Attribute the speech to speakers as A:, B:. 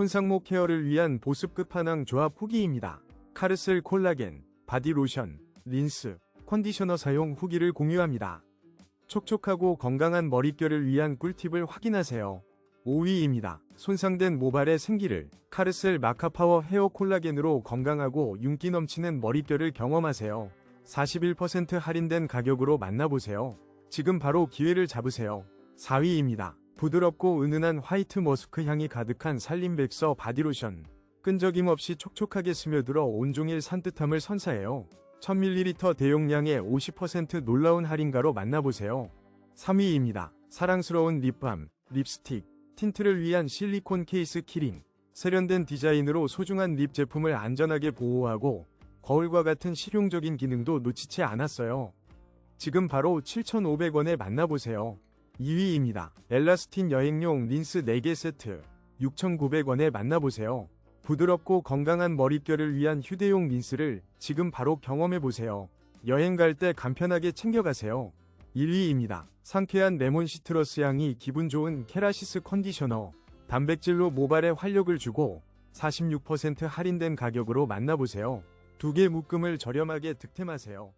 A: 손상모 케어를 위한 보습 끝판왕 조합 후기입니다. 카르셀 콜라겐, 바디로션, 린스, 컨디셔너 사용 후기를 공유합니다. 촉촉하고 건강한 머릿결을 위한 꿀팁을 확인하세요. 5위입니다. 손상된 모발의 생기를 카르셀 마카파워 헤어 콜라겐으로 건강하고 윤기 넘치는 머릿결을 경험하세요. 41% 할인된 가격으로 만나보세요. 지금 바로 기회를 잡으세요. 4위입니다. 부드럽고 은은한 화이트 머스크 향이 가득한 살림백서 바디로션. 끈적임 없이 촉촉하게 스며들어 온종일 산뜻함을 선사해요. 1000ml 대용량의 50% 놀라운 할인가로 만나보세요. 3위입니다. 사랑스러운 립밤, 립스틱, 틴트를 위한 실리콘 케이스 키링. 세련된 디자인으로 소중한 립 제품을 안전하게 보호하고 거울과 같은 실용적인 기능도 놓치지 않았어요. 지금 바로 7,500원에 만나보세요. 2위입니다. 엘라스틴 여행용 린스 4개 세트 6,900원에 만나보세요. 부드럽고 건강한 머릿결을 위한 휴대용 린스를 지금 바로 경험해보세요. 여행 갈 때 간편하게 챙겨가세요. 1위입니다. 상쾌한 레몬 시트러스 향이 기분 좋은 케라시스 컨디셔너. 단백질로 모발에 활력을 주고 46% 할인된 가격으로 만나보세요. 두 개 묶음을 저렴하게 득템하세요.